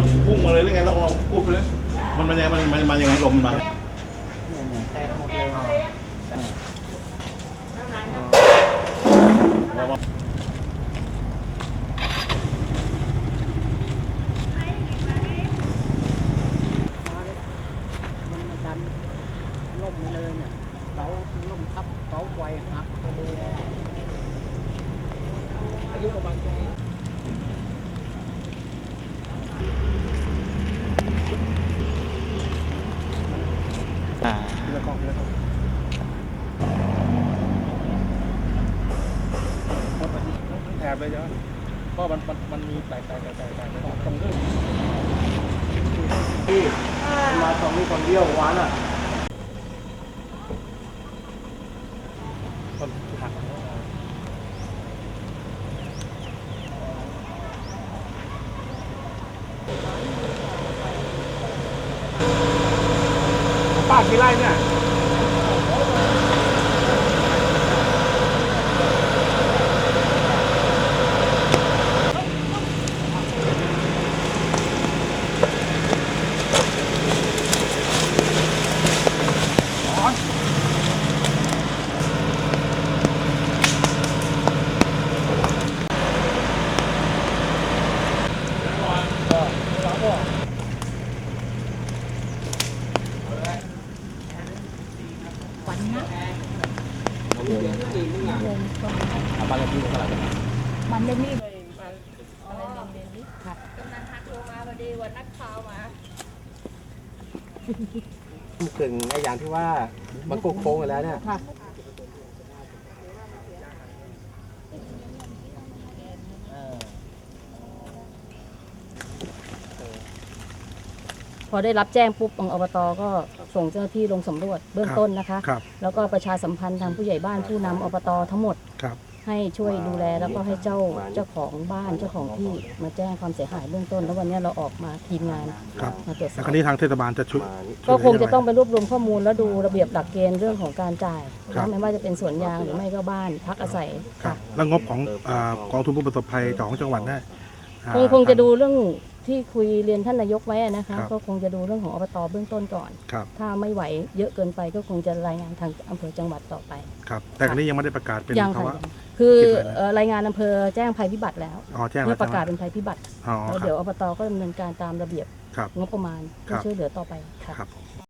มันพุ่งมาเลยหรือไงเราลองพูดไปเลยมันมันยังไงมันมันมันยังไงลมมันมาล่มมาเลยเนี่ยเสาล่มทับเสาไฟหักไปเลยอายุประมาณแค่นี้ อ่า ทีละกล้องทีละกล้อง แถบเลยจ้ะเพราะมันมันมันมีแตกแตกแตกแตกแตกตรงตรงนี้ที่มาสองนี่คนเดียววันอะต้นหักป้ากี่ไร่เนี่ย มันเล่นนี่เลยมันอะไรเล่นเล่นนี่ค่ะกำนันทักโทรมาพอดีวันนักข่าวมาถึงไอ้อย่างที่ว่ามันโค้งๆไปแล้วเนี่ย พอได้รับแจ้งปุ๊บองอบตก็ส่งเจ้าหน้าที่ลงสำรวจเบื้องต้นนะคะ ครับ แล้วก็ประชาสัมพันธ์ทางผู้ใหญ่บ้านผู้นำอบตทั้งหมด ครับ ให้ช่วยดูแลแล้วก็ให้เจ้าเจ้าของบ้านเจ้าของที่มาแจ้งความเสียหายเบื้องต้น แล้ววันนี้เราออกมาทีมงานครับ มาตรวจสแล้อวบคราวนี้ทางเทศบาลจะช่วยก็คงจะต้องไปรวบรวมข้อมูลแล้วดูระเบียบหลักเกณฑ์เรื่องของการจ่ายครับนะไม่ว่าจะเป็นสวนยางหรือไม่ก็บ้านพักอาศัยครับ ค่ะ แล้วงบของอ่ากองทุนผู้ประสบภัยของจังหวัดเนี่ยอ่าคงคงจะดูเรื่อง ที่คุยเรียนท่านนายกไว้อะนะคะ ครับก็คงจะดูเรื่องของอบตเบื้องต้นก่อน ครับ ถ้าไม่ไหวเยอะเกินไปก็คงจะรายงานทางอำเภอจังหวัดต่อไป ครับ แต่คราวนี้ยังไม่ได้ประกาศเป็นยังภาค่ะวะ ยังคือคิดไว้นะเอ่อรายงานอำเภอแจ้งภัยพิบัติแล้วอ๋อแจ้งเมื่แล้อวประกาศใช่ไหมเป็นภัยพิบัติอ๋อแล้วคเดี๋ยวรับอบตก็ดำเนินการตามระเบียบครับ งบประมาณครับช่วยเหลือต่อไปค่ะ ครับผม